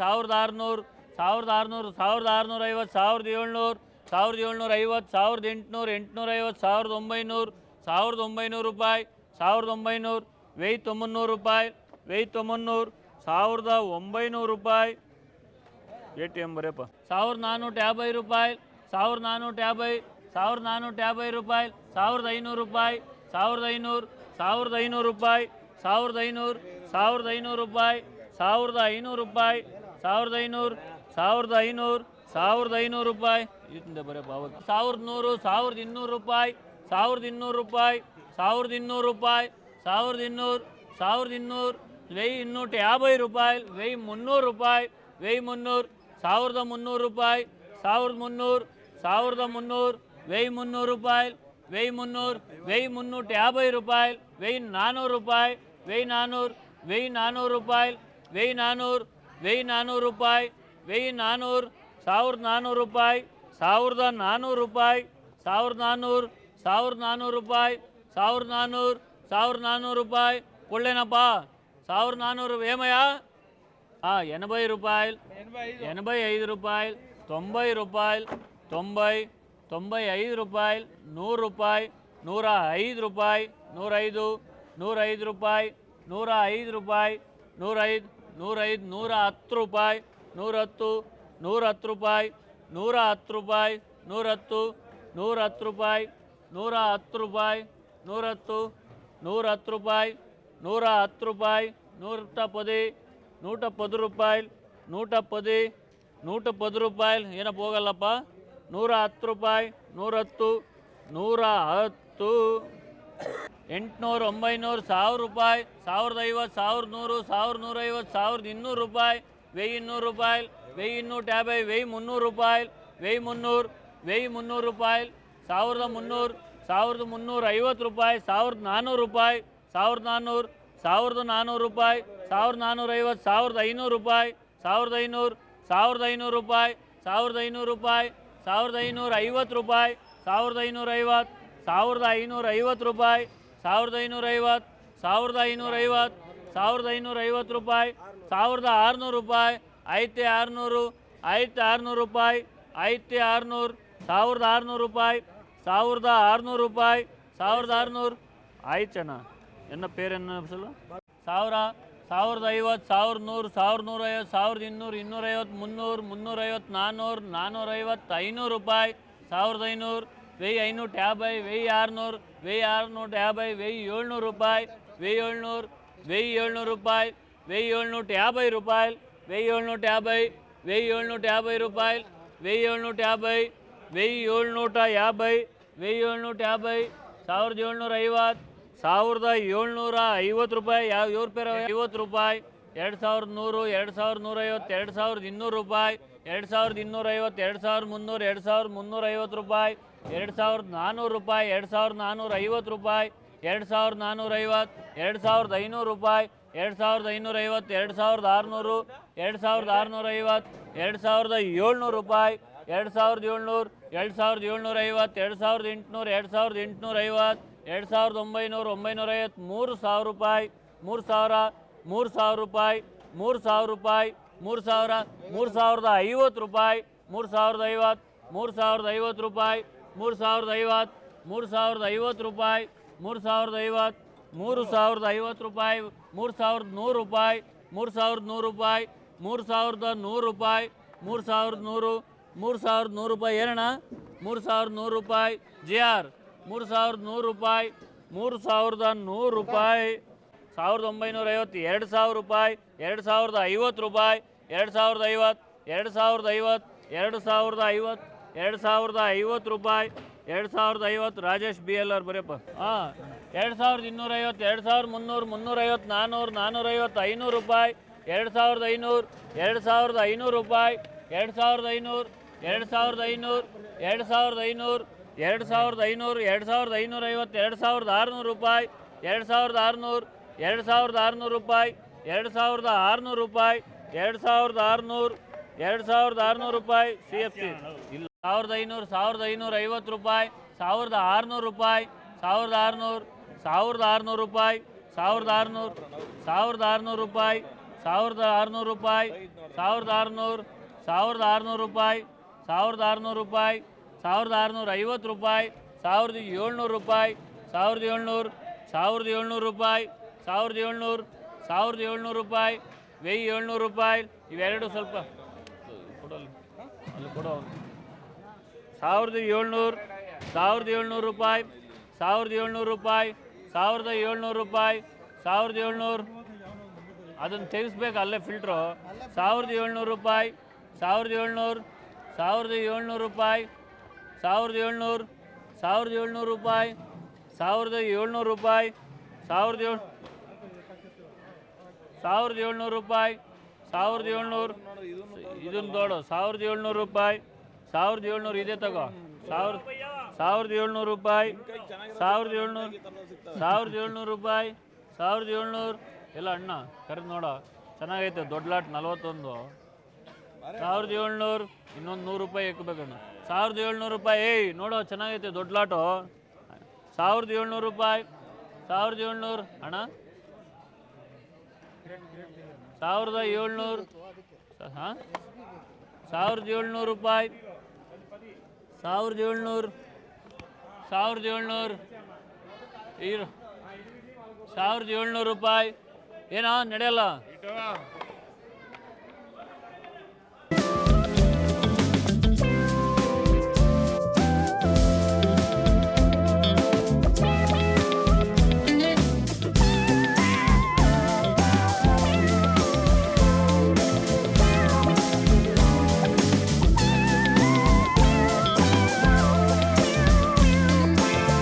ಸಾವಿರದ ಆರುನೂರು ಸಾವಿರದ ಆರುನೂರು, ಸಾವಿರದ ಆರುನೂರ ಐವತ್ತು ಸಾವಿರದ ಏಳ್ನೂರು, ಸಾವಿರದ ಏಳ್ನೂರ ಐವತ್ತು ಸಾವಿರದ ಎಂಟುನೂರು ಎಂಟುನೂರ ಐವತ್ತು ಸಾವಿರದ ಒಂಬೈನೂರು ಸಾವಿರದ ಒಂಬೈನೂರು ರೂಪಾಯಿ, ಸಾವಿರದ ಒಂಬೈನೂರು ವೆಯ್ಯಿ ತೊಂಬನ್ನೂರು ರೂಪಾಯಿ ವೆಯ್ಯಿ ತೊಂಬನ್ನೂರು ಸಾವಿರದ ಒಂಬೈನೂರು ರೂಪಾಯಿ. ಎ ಟಿ ಎಂ ಬರೆಯಪ್ಪ. ಸಾವಿರದ ನಾನ್ನೂರ ಯಾಭೈ ರೂಪಾಯಿ, ಸಾವಿರದ ನಾನ್ನೂರ ಯಾಭೈ ಸಾವಿರದ ನಾನ್ನೂರ ಯಾಭೈ ರೂಪಾಯಿ, ಸಾವಿರದ ಐನೂರು ರೂಪಾಯಿ, ಸಾವಿರದ ಐನೂರು ಸಾವಿರದ ಐನೂರು ರೂಪಾಯಿ, ಸಾವಿರದ ಐನೂರು ಸಾವಿರದ ಐನೂರು ರೂಪಾಯಿ. ಸಾವಿರದ ಐನೂರು ರೂಪಾಯಿ ಸಾವಿರದ ಐನೂರು ಸಾವಿರದ ಐನೂರು ಸಾವಿರದ ಐನೂರು ರೂಪಾಯಿ ಇಂದ ಬರಪ್ಪ ಅವತ್ತು ಸಾವಿರದ ನೂರು ಸಾವಿರದ ಇನ್ನೂರು ರೂಪಾಯಿ ಸಾವಿರದ ಇನ್ನೂರು ರೂಪಾಯಿ ಸಾವಿರದ ಇನ್ನೂರು ರೂಪಾಯಿ ಸಾವಿರದ ಇನ್ನೂರು ಸಾವಿರದ ಇನ್ನೂರು వెయ్యి నూట యాభై రూపాయలు వెయ్యి మున్నూరు రూపాయి వెయ్యి మున్నూరు ಸಾವಿರದ ಮುನ್ನೂರು ರೂಪಾಯಿ ಸಾವಿರದ ಮುನ್ನೂರು ಸಾವಿರದ ಮುನ್ನೂರು వెయ్యి మున్నూరు రూపాయలు వెయ్యి మున్నూరు వెయ్యి మున్నూట యాభై రూపాయలు వెయ్యి నానూరు రూపాయి వెయ్యి నానూరు వెయ్యి నానూరు రూపాయలు వెయ్యి ನಾನ್ನೂರು వెయ్యి ನಾನ್ನೂರು ರೂಪಾಯಿ వెయ్ಯಿ ನಾನ್ನೂರು ಸಾವಿರದ ನಾನ್ನೂರು ರೂಪಾಯಿ ಸಾವಿರದ ನಾನ್ನೂರು ರೂಪಾಯಿ ಸಾವಿರದ ನಾನ್ನೂರು ಸಾವಿರದ ನಾನ್ನೂರು ರೂಪಾಯಿ ಸಾವಿರದ ನಾನ್ನೂರು ಸಾವಿರದ నాన్నూరు రూపాయి కొళ్ళేనప్పా ಸಾವಿರದ నాన్నూరు ఏమయ్యా ఎనభై రూపాయలు ఎనభై ఐదు రూపాయలు తొంభై రూపాయలు తొంభై తొంభై ఐదు రూపాయలు నూరు రూపాయి నూర ఐదు రూపాయి నూరైదు నూరైదు రూపాయి నూర ఐదు రూపాయి నూరైదు ನೂರೈದು, ನೂರ ಹತ್ತು ರೂಪಾಯಿ ನೂರತ್ತು ನೂರ ಹತ್ತು ರೂಪಾಯಿ ನೂರ ಹತ್ತು ರೂಪಾಯಿ ನೂರತ್ತು ನೂರ ಹತ್ತು ರೂಪಾಯಿ ನೂರ ಹತ್ತು ರೂಪಾಯಿ ನೂರತ್ತು ನೂರ ಹತ್ತು ರೂಪಾಯಿ ನೂರ ಹತ್ತು ರೂಪಾಯಿ ನೂರ ಪದಿ ನೂಟ ಪದು ರೂಪಾಯಿ ನೂಟ ಪದಿ ನೂಟ ಪದು ರೂಪಾಯಿ, ಏನಪ್ಪ ಹೋಗಲ್ಲಪ್ಪ? ನೂರ ಹತ್ತು ರೂಪಾಯಿ ನೂರತ್ತು ನೂರ ಹತ್ತು ಎಂಟುನೂರು, ಒಂಬೈನೂರು, ಸಾವಿರ ರೂಪಾಯಿ, ಸಾವಿರದ ಐವತ್ತು, ಸಾವಿರದ ನೂರು, ಸಾವಿರದ ನೂರೈವತ್ತು ಸಾವಿರದ ಇನ್ನೂರು ರೂಪಾಯಿ ವೆಯ್ಯಿ ಇನ್ನೂರು ರೂಪಾಯಿ ವೆಯ್ಯಿ ಇನ್ನೂರು ಟ್ಯಾಬೈ ವೆಯ್ಯಿ ಮುನ್ನೂರು ರೂಪಾಯಿ ವೆಯ್ಯಿ ಮುನ್ನೂರು ವೆಯ್ಯಿ ಮುನ್ನೂರು ರೂಪಾಯಿ, ಸಾವಿರದ ಮುನ್ನೂರು, ಸಾವಿರದ ಮುನ್ನೂರ ಐವತ್ತು ರೂಪಾಯಿ, ಸಾವಿರದ ನಾನ್ನೂರು ರೂಪಾಯಿ, ಸಾವಿರದ ನಾನ್ನೂರು ಸಾವಿರದ ನಾನ್ನೂರು ರೂಪಾಯಿ, ಸಾವಿರದ ನಾನ್ನೂರೈವತ್ತು ಸಾವಿರದ ಐನೂರು ರೂಪಾಯಿ, ಸಾವಿರದ ಐನೂರು ಸಾವಿರದ ಐನೂರು ರೂಪಾಯಿ, ಸಾವಿರದ ಐನೂರು ರೂಪಾಯಿ, ಸಾವಿರದ ಐನೂರ ಐವತ್ತು ರೂಪಾಯಿ, ಸಾವಿರದ ಐನೂರ ಐವತ್ತು, ಸಾವಿರದ ಐನೂರ ಐವತ್ತು ರೂಪಾಯಿ ಸಾವಿರದ ಐನೂರ ಐವತ್ತು ಸಾವಿರದ ಐನೂರ ಐವತ್ತು ಸಾವಿರದ ಐನೂರ ಐವತ್ತು ರೂಪಾಯಿ, ಸಾವಿರದ ಆರುನೂರು ರೂಪಾಯಿ ಐತೆ ಆರುನೂರು ಐತೆ ಆರುನೂರು ರೂಪಾಯಿ ಐತೆ ಆರುನೂರು, ಸಾವಿರದ ಆರುನೂರು ರೂಪಾಯಿ, ಸಾವಿರದ ಆರುನೂರು ರೂಪಾಯಿ, ಸಾವಿರದ ಆರುನೂರು. ಆಯ್ತಣ್ಣ, ಎನ್ನ ಪೇರೆನ್ನ ಸಲ ಸಾವಿರ, ಸಾವಿರದ ಐವತ್ತು, ಸಾವಿರದ ನೂರು, ಸಾವಿರದ ನೂರೈವತ್ತು, ಸಾವಿರದ ಇನ್ನೂರು, ಇನ್ನೂರೈವತ್ತು, ಮುನ್ನೂರು, ಮುನ್ನೂರೈವತ್ತು, ನಾನ್ನೂರು, ನಾನ್ನೂರೈವತ್ತು, ಐನೂರು ರೂಪಾಯಿ, ಸಾವಿರದ ಐನೂರು. వెయ్యి ಐನೂರ యాభై వెయ్యి ఆరునూరు వెయ్యి ఆరునూట యాభై వెయ్యి ಏಳ್ನೂರು ರೂಪಾಯಿ వెయ్యి ಏಳ್ನೂರು వెయ్యి ಏಳ್ನೂರು ರೂಪಾಯಿ వెయ్యి ಏಳ್ನೂಟ యాభై రూపాయలు వెయ్యి ఏಳ್నూట యాభై వెయ్యి ఏಳ್నూట యాభై రూపాయలు వెయ్యి ఏಳ್నూట యాభై వెయ్యి ಏಳ್ನೂಟ యాభై వెయ్యి ಏಳ್ನೂಟ యాభై ಸಾವಿರದ ಏಳ್ನೂರ ಐವತ್ತು ಸಾವಿರದ ಏಳ್ನೂರ ಐವತ್ತು ರೂಪಾಯಿ ಯಾವ ಇವ್ರ ಪೇರ ಐವತ್ತು ರೂಪಾಯಿ ಎರಡು ಸಾವಿರದ ನೂರು ಎರಡು ಸಾವಿರದ ನೂರೈವತ್ತು ಎರಡು ಸಾವಿರದ ಇನ್ನೂರು ರೂಪಾಯಿ ಎರಡು ಸಾವಿರದ ಇನ್ನೂರೈವತ್ತು ಎರಡು ಸಾವಿರದ ಮುನ್ನೂರು ಎರಡು ಸಾವಿರದ ಮುನ್ನೂರೈವತ್ತು ರೂಪಾಯಿ ಎರಡು ಸಾವಿರದ ನಾನ್ನೂರು ರೂಪಾಯಿ ಎರಡು ಸಾವಿರದ ನಾನ್ನೂರ ಐವತ್ತು ರೂಪಾಯಿ ಎರಡು ಸಾವಿರದ ನಾನ್ನೂರ ಐವತ್ತು ಎರಡು ಸಾವಿರದ ಐನೂರು ರೂಪಾಯಿ ಎರಡು ಸಾವಿರದ ಐನೂರ ಐವತ್ತು ಎರಡು ಸಾವಿರದ ಆರುನೂರು ಎರಡು ಸಾವಿರದ ಆರುನೂರ ಐವತ್ತು ಎರಡು ಸಾವಿರದ ಏಳ್ನೂರು ರೂಪಾಯಿ ಎರಡು ಸಾವಿರದ ಏಳ್ನೂರು ಎರಡು ಸಾವಿರದ ಏಳ್ನೂರ ಐವತ್ತು ಎರಡು ಸಾವಿರದ ಎಂಟುನೂರು ಎರಡು ಸಾವಿರದ ಎಂಟುನೂರ ಐವತ್ತು ಎರಡು ಸಾವಿರದ ಒಂಬೈನೂರು ಒಂಬೈನೂರ ಐವತ್ತು ಮೂರು ಸಾವಿರ ರೂಪಾಯಿ ಮೂರು ಸಾವಿರ ಮೂರು ಸಾವಿರ ರೂಪಾಯಿ ಮೂರು ಸಾವಿರ ರೂಪಾಯಿ ಮೂರು ಸಾವಿರ ಮೂರು ಸಾವಿರದ ಐವತ್ತು ರೂಪಾಯಿ ಮೂರು ಸಾವಿರದ ಐವತ್ತು ಮೂರು ಸಾವಿರದ ಐವತ್ತು ರೂಪಾಯಿ ಮೂರು ಸಾವಿರದ ಐವತ್ತು ಮೂರು ಸಾವಿರದ ಐವತ್ತು ರೂಪಾಯಿ ಮೂರು ಸಾವಿರದ ಐವತ್ತು ಮೂರು ಸಾವಿರದ ಐವತ್ತು ರೂಪಾಯಿ ಮೂರು ಸಾವಿರದ ನೂರು ರೂಪಾಯಿ ಮೂರು ಸಾವಿರದ ನೂರು ರೂಪಾಯಿ ಮೂರು ಸಾವಿರದ ನೂರು ರೂಪಾಯಿ ಮೂರು ಸಾವಿರದ ನೂರು ಮೂರು ಸಾವಿರದ ನೂರು ರೂಪಾಯಿ ಏನಣ್ಣ ಮೂರು ಸಾವಿರದ ನೂರು ರೂಪಾಯಿ ಜಿ ಆರ್ ಮೂರು ಸಾವಿರದ ನೂರು ರೂಪಾಯಿ ಮೂರು ಸಾವಿರದ ನೂರು ರೂಪಾಯಿ ಸಾವಿರದ ಒಂಬೈನೂರ ಐವತ್ತು ಎರಡು ಸಾವಿರ ರೂಪಾಯಿ ಎರಡು ಸಾವಿರದ ಐವತ್ತು ರೂಪಾಯಿ ಎರಡು ಸಾವಿರದ ಐವತ್ತು ಎರಡು ಸಾವಿರದ ಐವತ್ತು ಎರಡು ಸಾವಿರದ ಐವತ್ತು ಎರಡು ಸಾವಿರದ ಐವತ್ತು ರೂಪಾಯಿ ಎರಡು ಸಾವಿರದ ಐವತ್ತು ರಾಜೇಶ್ ಬಿ ಎಲ್ ಅವ್ರು ಬರೆಯಪ್ಪ ಹಾಂ ಎರಡು ಸಾವಿರದ ಇನ್ನೂರೈವತ್ತು ಎರಡು ಸಾವಿರದ ಮುನ್ನೂರು ಮುನ್ನೂರೈವತ್ತು ನಾನ್ನೂರು ನಾನ್ನೂರೈವತ್ತು ಐನೂರು ರೂಪಾಯಿ ಎರಡು ಸಾವಿರದ ಐನೂರು ಎರಡು ಸಾವಿರದ ಐನೂರು ರೂಪಾಯಿ ಎರಡು ಸಾವಿರದ ಐನೂರು ಎರಡು ಸಾವಿರದ ಐನೂರು ಎರಡು ಸಾವಿರದ ಐನೂರು ಎರಡು ಸಾವಿರದ ಐನೂರು ಎರಡು ಸಾವಿರದ ಐನೂರೈವತ್ತು ಎರಡು ಸಾವಿರದ ಆರುನೂರು ರೂಪಾಯಿ ಎರಡು ಸಾವಿರದ ಆರುನೂರು ಎರಡು ಸಾವಿರದ ಆರುನೂರು ರೂಪಾಯಿ ಎರಡು ಸಾವಿರದ ಆರುನೂರು ರೂಪಾಯಿ ಎರಡು ಸಾವಿರದ ಆರುನೂರು ಎರಡು ಸಾವಿರದ ಆರುನೂರು ರೂಪಾಯಿ ಸಿ ಎಫ್ ಸಿ ಇಲ್ಲ ಸಾವಿರದ ಐನೂರು ಸಾವಿರದ ಐನೂರ ಐವತ್ತು ರೂಪಾಯಿ ಸಾವಿರದ ಆರುನೂರು ರೂಪಾಯಿ ಸಾವಿರದ ಆರುನೂರು ಸಾವಿರದ ಆರುನೂರು ರೂಪಾಯಿ ಸಾವಿರದ ಆರುನೂರು ಸಾವಿರದ ಆರುನೂರು ರೂಪಾಯಿ ಸಾವಿರದ ಆರುನೂರು ರೂಪಾಯಿ ಸಾವಿರದ ಆರುನೂರು ಸಾವಿರದ ಆರುನೂರು ರೂಪಾಯಿ ಸಾವಿರದ ಆರುನೂರು ರೂಪಾಯಿ ಸಾವಿರದ ಆರುನೂರ ಐವತ್ತು ರೂಪಾಯಿ ಸಾವಿರದ ಏಳ್ನೂರು ರೂಪಾಯಿ ಸಾವಿರದ ಏಳ್ನೂರು ಸಾವಿರದ ಏಳ್ನೂರು ರೂಪಾಯಿ ಸಾವಿರದ ಏಳ್ನೂರು ಸಾವಿರದ ಏಳ್ನೂರು ರೂಪಾಯಿ ವೆಯ್ಯಿ ಏಳ್ನೂರು ರೂಪಾಯಿ ಇವೆರಡು ಸ್ವಲ್ಪ ಕೊಡೋಲ್ಲ ಅಲ್ಲಿ ಕೊಡೋ ಸಾವಿರದ ಏಳ್ನೂರು ಸಾವಿರದ ಏಳ್ನೂರು ರೂಪಾಯಿ, ಸಾವಿರದ ಏಳ್ನೂರು ರೂಪಾಯಿ, ಸಾವಿರದ ಏಳ್ನೂರು ರೂಪಾಯಿ, ಸಾವಿರದ ಏಳ್ನೂರು. ಅದನ್ನು ತೆಗಿಸ್ಬೇಕು ಅಲ್ಲೇ ಫಿಲ್ಟ್ರು ಸಾವಿರದ ಏಳ್ನೂರು ರೂಪಾಯಿ, ಸಾವಿರದ ಏಳ್ನೂರು ಸಾವಿರದ ಏಳ್ನೂರು ರೂಪಾಯಿ, ಸಾವಿರದ ಏಳ್ನೂರು ಸಾವಿರದ ಏಳ್ನೂರು ರೂಪಾಯಿ, ಸಾವಿರದ ಏಳ್ನೂರು ರೂಪಾಯಿ, ಸಾವಿರದ ಏಳು, ಸಾವಿರದ ಏಳ್ನೂರು ರೂಪಾಯಿ, ಸಾವಿರದ ಏಳ್ನೂರು. ಇದನ್ನು ನೋಡು, ಸಾವಿರದ ಏಳ್ನೂರು ರೂಪಾಯಿ. ಸಾವಿರದ ಏಳ್ನೂರು ಇದೆ ತಗೋ. ಸಾವಿರ ಸಾವಿರದ ಏಳ್ನೂರು ರೂಪಾಯಿ. ಸಾವಿರದ ಏಳ್ನೂರು ಸಾವಿರದ ಏಳ್ನೂರು ರೂಪಾಯಿ. ಸಾವಿರದ ಏಳ್ನೂರು ಎಲ್ಲ ಅಣ್ಣ, ಕರೆದು ನೋಡ. ಚೆನ್ನಾಗೈತೆ, ದೊಡ್ಡ ಲಾಟ್ ನಲ್ವತ್ತೊಂದು. ಸಾವಿರದ ಏಳ್ನೂರು ಇನ್ನೊಂದು ನೂರು ರೂಪಾಯಿ ಎಕ್ಬೇಕಣ್ಣ ಸಾವಿರದ ಏಳ್ನೂರು ರೂಪಾಯಿ, ಏಯ್, ನೋಡೋ, ಚೆನ್ನಾಗೈತೆ, ದೊಡ್ಡ ಲಾಟು. ಸಾವಿರದ ಏಳ್ನೂರು ರೂಪಾಯಿ. ಸಾವಿರದ ಏಳ್ನೂರು ಅಣ್ಣ? ಸಾವಿರದ ಏಳ್ನೂರು ಹಾಂ? ಸಾವಿರದ ಏಳ್ನೂರು ರೂಪಾಯಿ. ಸಾವಿರದ ಏಳ್ನೂರು. ಸಾವಿರದ ಏಳ್ನೂರು. ಇರು. ಸಾವಿರದ ಏಳ್ನೂರು ರೂಪಾಯಿ. ಏನೋ ನಡೆಯಲ್ಲ.